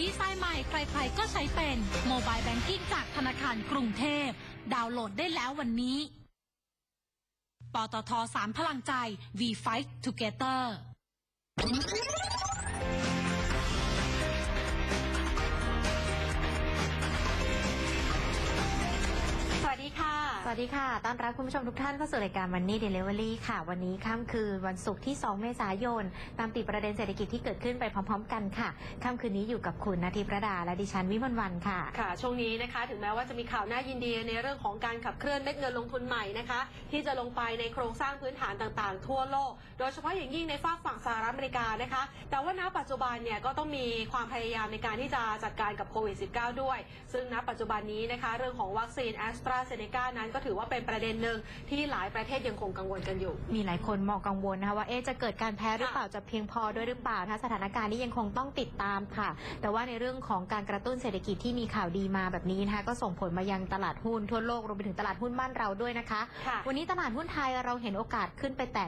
ดีไซน์ใหม่ใครๆก็ใช้เป็นโมบายแบงกิ้งจากธนาคารกรุงเทพ ดาวน์โหลดได้แล้ววันนี้ ปตทสามพลังใจ V5 Together สวัสดีค่ะ ต้อนรับคุณผู้ชมทุกท่านเข้าสู่รายการ Money Delivery ค่ะ วันนี้ค่ำคืนวันศุกร์ที่ 2 เมษายน ตามติดประเด็นเศรษฐกิจที่เกิดขึ้นไปพร้อมๆ กันค่ะค่ำคืนนี้อยู่กับคุณนาทิประดา และดิฉันวิมลวันค่ะ ค่ะ ช่วงนี้นะคะ ถึงแม้ว่าจะมีข่าวน่ายินดีในเรื่องของการขับเคลื่อนเม็ดเงินลงทุนใหม่นะคะ ที่จะลงไปในโครงสร้างพื้นฐานต่างๆ ทั่วโลก โดยเฉพาะอย่างยิ่งในฝากฝั่งสหรัฐอเมริกานะคะ แต่ว่าณปัจจุบันเนี่ยก็ต้องมีความพยายามในการที่จะจัดการกับโควิด -19 ด้วย ซึ่งณปัจจุบันนี้นะคะ เรื่องของวัคซีนแอสตราเซเนกานั้นก็ถือว่าเป็นประเด็นหนึ่งที่หลายประเทศยังคงกังวลกันอยู่ มีหลายคนมองกังวลนะคะว่าเอ๊ะจะเกิดการแพ้หรือเปล่าจะเพียงพอด้วยหรือเปล่านะคะสถานการณ์นี้ยังคงต้องติดตามค่ะ แต่ว่าในเรื่องของการกระตุ้นเศรษฐกิจที่มีข่าวดีมาแบบนี้นะคะก็ส่งผลมายังตลาดหุ้นทั่วโลกรวมไปถึงตลาดหุ้นบ้านเราด้วยนะคะค่ะวันนี้ตลาดหุ้นไทยเราเห็นโอกาสขึ้นไปแตะ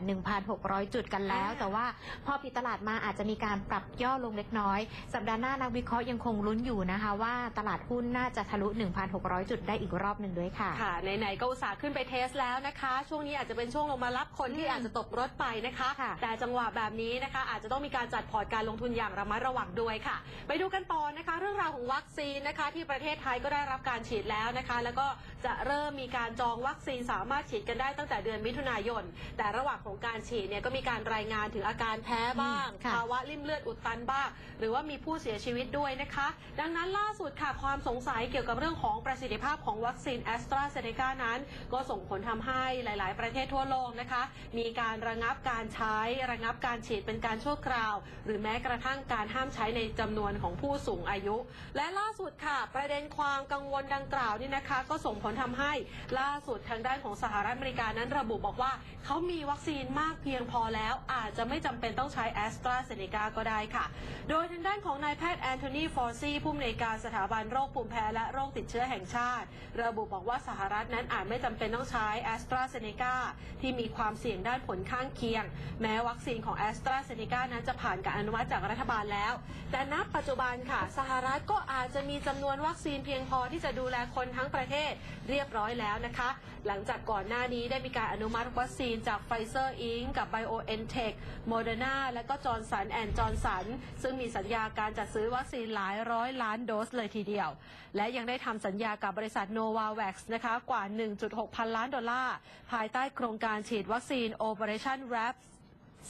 1,600 จุดกันแล้วอ่าแต่ว่าพอปิดตลาดมาอาจจะมีการปรับย่อลงเล็กน้อย สัปดาห์หน้านักวิเคราะห์ยังคงลุ้นอยู่นะคะ ว่าตลาดหุ้นน่าจะทะลุ 1,600 จุดได้อีกรอบหนึ่งด้วยค่ะค่ะไหนๆก็อุตส่าห์ขึ้นไปเทสแล้วนะคะ ช่วงนี้อาจจะเป็นช่วงลงมารับคนที่อาจจะตกรถไปนะคะค่ะแต่จังหวะแบบนี้นะคะ อาจจะต้องมีการจัดพอร์ตการลงทุนอย่างระมัดระวังด้วยค่ะ ไปดูกันต่อนะคะ เรื่องราวของวัคซีนนะคะ ที่ประเทศไทยก็ได้รับการฉีดแล้วนะคะ แล้วก็จะเริ่มมีการจองวัคซีนสามารถฉีดกันได้ตั้งแต่เดือนมิถุนายน แต่ระหว่างของการฉีดเนี่ยก็มีการรายงานถึงอาการแพ้บ้างอืมค่ะภาวะริ่มเลือดอุดตันบ้าง หรือว่ามีผู้เสียชีวิตด้วยนะคะ ดังนั้นล่าสุดค่ะความสงสัยเกี่ยวกับเรื่องของประสิทธิภาพของวัคซีนแอสตราเซเนกานั้น ก็ส่งผลทำให้หลาย ๆ ประเทศทั่วโลกนะคะ มีการระงับการใช้ระงับการฉีดเป็นการชั่วคราว หรือแม้กระทั่งการห้ามใช้ในจำนวนของผู้สูงอายุ และล่าสุดค่ะ ประเด็นความกังวลดังกล่าวนี่นะคะ ก็ส่งผลทำให้ล่าสุดทางด้านของสหรัฐอเมริกานั้นระบุบอกว่าเขามีวัคซีนมากเพียงพอแล้ว อาจจะไม่จำเป็นต้องใช้แอสตราเซเนกาก็ได้ค่ะ โดยทางด้านของนายแพทย์แอนโทนีฟอร์ซีผู้อำนวยการสถาบันโรคภูมิแพ้และโรคติดเชื้อแห่งชาติ ระบุบอกว่าสหรัฐนั้นอาจไม่จำเป็นต้องใช้แอสตราเซเนกาที่มีความเสี่ยงด้านผลข้างเคียง แม้วัคซีนของแอสตราเซเนกานั้นจะผ่านการอนุมัติจากรัฐบาลแล้ว แต่ณปัจจุบันค่ะ สหรัฐก็อาจจะมีจำนวนวัคซีนเพียงพอที่จะดูแลคนทั้งประเทศ เรียบร้อยแล้วนะคะ หลังจากก่อนหน้านี้ได้มีการอนุมัติวัคซีนจากไฟเซอร์อิงกับ BioNTech Moderna และก็จอร์นสันแอนด์จอร์นสันซึ่งมีสัญญาการจัดซื้อวัคซีนหลายร้อยล้านโดสเลยทีเดียว และยังได้ทำสัญญากับบริษัท Novavax นะคะกว่า 1.6 พันล้านดอลลาร์ภายใต้โครงการฉีดวัคซีน Operation Warp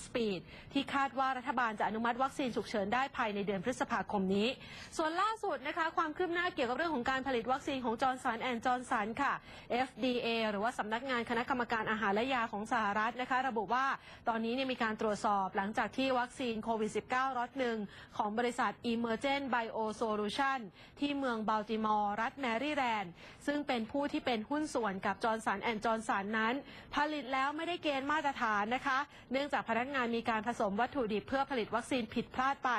Speed ที่คาดว่ารัฐบาลจะอนุมัติวัคซีนฉุกเฉินได้ภายในเดือนพฤษภาคมนี้ ส่วนล่าสุดนะคะ ความคืบหน้าเกี่ยวกับเรื่องของการผลิตวัคซีนของจอร์นสันแอนด์จอร์นสันค่ะ FDA หรือว่าสำนักงานคณะกรรมการอาหารและยาของสหรัฐนะคะ ระบุว่าตอนนี้เนี่ยมีการตรวจสอบหลังจากที่วัคซีนโควิด -19 ล็อตหนึ่งของบริษัท Emergent Bio Solution ที่เมืองบัลติมอร์รัฐแมริแลนด์ซึ่งเป็นผู้ที่เป็นหุ้นส่วนกับจอร์นสันแอนด์จอร์นสันนั้น ผลิตแล้วไม่ได้เกณฑ์มาตรฐานนะคะ เนื่องจากพนักงานมีการผสมวัตถุดิบเพื่อผลิตวัคซีนผิดพลาดไป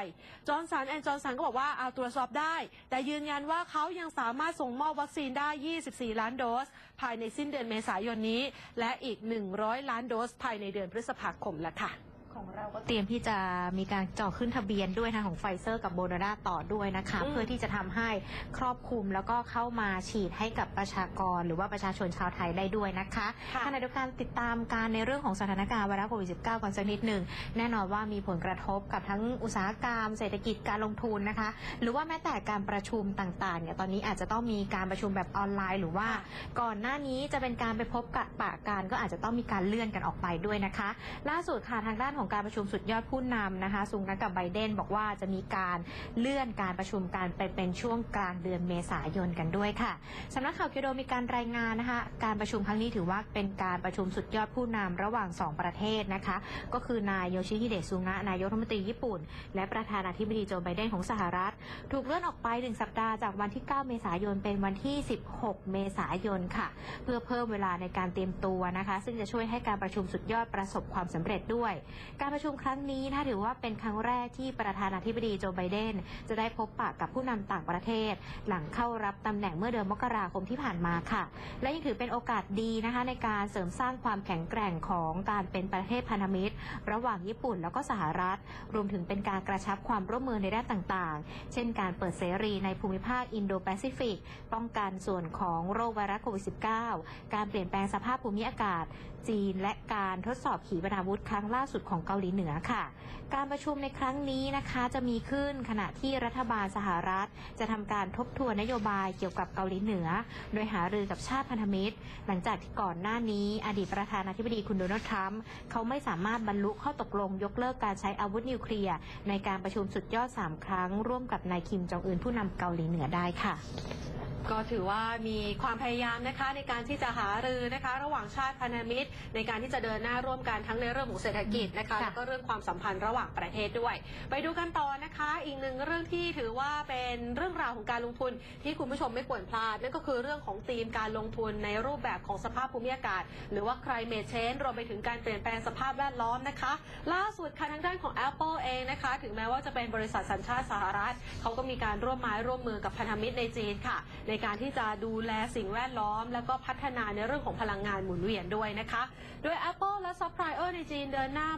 จอร์นสันแอนด์จอร์นสันก็บอกว่าเอาตรวจสอบได้ แต่ยืนยันว่าเขายังสามารถส่งมอบวัคซีนได้ 24 ล้านโดส ภายในสิ้นเดือนเมษายนนี้ และอีก 100 ล้านโดส ภายในเดือนพฤษภาคมแล้วค่ะ ของเราก็เตรียมที่จะมีการจ่อขึ้นทะเบียนด้วยทางของไฟเซอร์กับโบนาดาต่อด้วยนะคะ อืม เพื่อที่จะทำให้ครอบคลุมแล้วก็เข้ามาฉีดให้กับประชากร หรือว่าประชาชนชาวไทยได้ด้วยนะคะค่ะ ขณะเดียวกันติดตามการในเรื่องของสถานการณ์ไวรัสโควิด -19 กันสักนิดหนึ่ง แน่นอนว่ามีผลกระทบกับทั้งอุตสาหกรรม เศรษฐกิจการลงทุนนะคะ หรือว่าแม้แต่การประชุมต่างๆเนี่ยตอนนี้อาจจะต้องมีการประชุมแบบออนไลน์ หรือว่า ก่อนหน้านี้จะเป็นการไปพบกับปะการก็อาจจะต้องมีการเลื่อนกันออกไปด้วยนะคะ ล่าสุดค่ะทางด้านของของการประชุมสุดยอดผู้นำนะคะซุงนักกับไบเดนบอกว่าจะมีการเลื่อนการประชุมการไปเป็นช่วงกลางเดือนเมษายนกันด้วยค่ะสำนักข่าวเกียวโดมีการรายงานนะคะการประชุมครั้งนี้ถือว่าเป็นการประชุมสุดยอดผู้นำระหว่าง 2 ประเทศนะคะ ก็คือนายโยชิฮิเดะซุงะนายกรัฐมนตรีญี่ปุ่น และประธานาธิบดีโจไบเดนของสหรัฐ ถูกเลื่อนออกไปหนึ่งสัปดาห์จากวันที่ 9 เมษายนเป็นวันที่ 16 เมษายนค่ะ เพื่อเพิ่มเวลาในการเตรียมตัวนะคะ ซึ่งจะช่วยให้การประชุมสุดยอดประสบความสำเร็จด้วยการประชุมครั้งนี้นะถือว่าเป็นครั้งแรกที่ประธานาธิบดีโจไบเดน จะได้พบปะกับผู้นำต่างประเทศ หลังเข้ารับตำแหน่งเมื่อเดือนมกราคมที่ผ่านมาค่ะ และยังถือเป็นโอกาสดีนะคะในการเสริมสร้างความแข็งแกร่งของการเป็นประเทศพันธมิตร ระหว่างญี่ปุ่นแล้วก็สหรัฐ รวมถึงเป็นการกระชับความร่วมมือในด้านต่างๆ เช่นการเปิดเสรีในภูมิภาคอินโดแปซิฟิก ป้องกันส่วนของโรคไวรัสโควิด -19 การเปลี่ยนแปลงสภาพภูมิอากาศ จีน และการทดสอบขีปนาวุธครั้งล่าสุดของเกาหลีเหนือค่ะ การประชุมในครั้งนี้นะคะจะมีขึ้นขณะที่รัฐบาลสหรัฐ จะทำการทบทวนนโยบายเกี่ยวกับเกาหลีเหนือ โดยหารือกับชาติพันธมิตร หลังจากที่ก่อนหน้านี้ อดีตประธานาธิบดีคุณโดนัลด์ทรัมป์เขาไม่สามารถบรรลุข้อตกลงยกเลิกการใช้อาวุธนิวเคลียร์ในการประชุมสุดยอด 3 ครั้ง ร่วมกับนายคิมจองอึนผู้นำเกาหลีเหนือได้ค่ะก็ถือว่ามีความพยายามนะคะในการที่จะหารือนะคะ ระหว่างชาติพันธมิตร ในการที่จะเดินหน้าร่วมกันทั้งในเรื่องของเศรษฐกิจนะคะะค่ะแล้วก็เรื่องความสัมพันธ์ระหว่างประเทศด้วย ไปดูกันต่อนะคะ อีกหนึ่งเรื่องที่ถือว่าเป็นเรื่องราวของการลงทุนที่คุณผู้ชมไม่ควรพลาด นั่นก็คือเรื่องของธีมการลงทุนในรูปแบบของสภาพภูมิอากาศ หรือว่า climate change รวมไปถึงการเปลี่ยนแปลงสภาพแวดล้อมนะคะ ล่าสุดค่ะทางด้านของ Apple เองนะคะ ถึงแม้ว่าจะเป็นบริษัทสัญชาติสหรัฐเขาก็มีการร่วมไม้ร่วมมือกับพันธมิตรในจีนค่ะ ในการที่จะดูแลสิ่งแวดล้อม แล้วก็พัฒนาในเรื่องของพลังงานหมุนเวียนด้วยนะคะ โดย Apple และซัพพลายเออร์ในจีนเดินหน้า